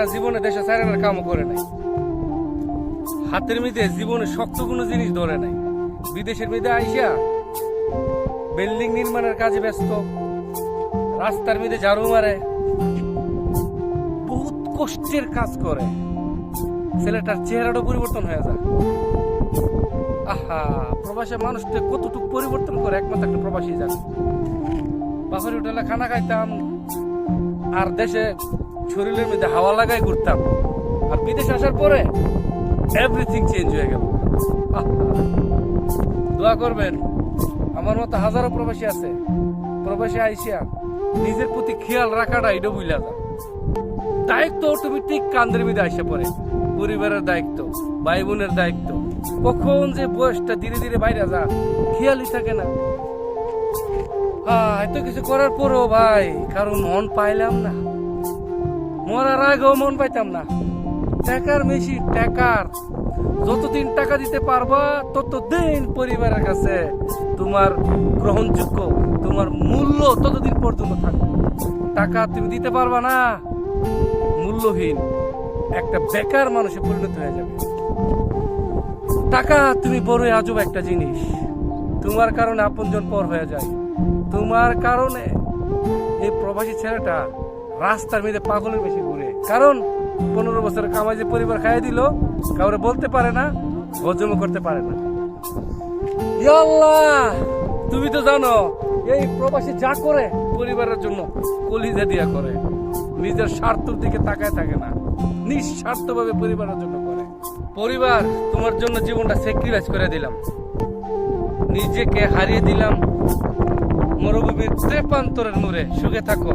ছেলেটা জীবনে দেশে সাইরানের কামও করে নাই। হাতের মধ্যে জীবনে শক্ত কোনো জিনিস ধরে নাই। বিদেশের মধ্যে আইসা বিল্ডিং নির্মাণের কাজে ব্যস্ত, রাস্তার মধ্যে ঝাড়ু মারে, বহুত কষ্টের কাজ করে। ছেলেটার চেহারাটা পরিবর্তন হয়ে যায়। আহা, প্রবাসী মানুষটা কতটুকু পরিবর্তন করে, একমাত্র একটা প্রবাসী জানে। বাপের হোটেলে খানা খাইতাম, আর দেশে শরীরের মধ্যে হাওয়া লাগাই ঘুরতাম। আর বিদেশে আসার পরে এভরিথিং চেঞ্জ হয়ে গেল। দোয়া করবেন আমার মতো হাজারো প্রবাসী আছে। প্রবাসী আইসিয়া নিজের প্রতি খেয়াল রাখাটা এটা বুঝলা যা দায়িত্ব অটোমেটিক কান্দের মধ্যে আইসা পড়ে। পরিবারের দায়িত্ব ভাই বোনের দায়িত্ব। কখন যে বয়সটা ধীরে ধীরে বাইরে যা খেয়ালই থাকে না। আহ, এত কিছু করার পরও ভাই কারণ মন পাইলাম না। মরার আগেও মন পাইতাম না। টাকার মেশিন টাকার। যতদিন টাকা দিতে পারবা, ততদিন পরিবারের কাছে তোমার গ্রহণযোগ্য, তোমার মূল্য ততদিন পর্যন্ত থাকবে। টাকা তুমি দিতে পারবা না, মূল্যহীন একটা বেকার মানুষে পরিণত হয়ে যাবে। টাকা তুমি বড় আজব একটা জিনিস। তোমার কারণে আপনজন পর হয়ে যায়। তোমার কারণে এই প্রবাসী ছেলেটা রাস্তার মধ্যে পাগলের বেশি ঘুরে। কারণ পনেরো বছর কামাই যে পরিবার খাইয়ে দিল, কাউরে বলতে পারে না, হজমও করতে পারে না। আল্লাহ তুমি তো জানো, এই প্রবাসী যা করে পরিবারের জন্য কলিজা দিয়া করে, নিজের স্বার্থের দিকে তাকায় থাকে না, নিঃস্বার্থভাবে পরিবারের জন্য করে। পরিবার, তোমার জন্য জীবনটা স্যাক্রিফাইস করে দিলাম। নিজেকে হারিয়ে দিলাম। মরুভূমির তেপান্তরের নূরে সুখে থাকো।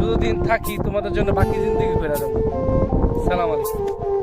যতদিন থাকি তোমাদের জন্য বাকি জিন্দগি ফেরা দেবো। সালাম আলাইকুম।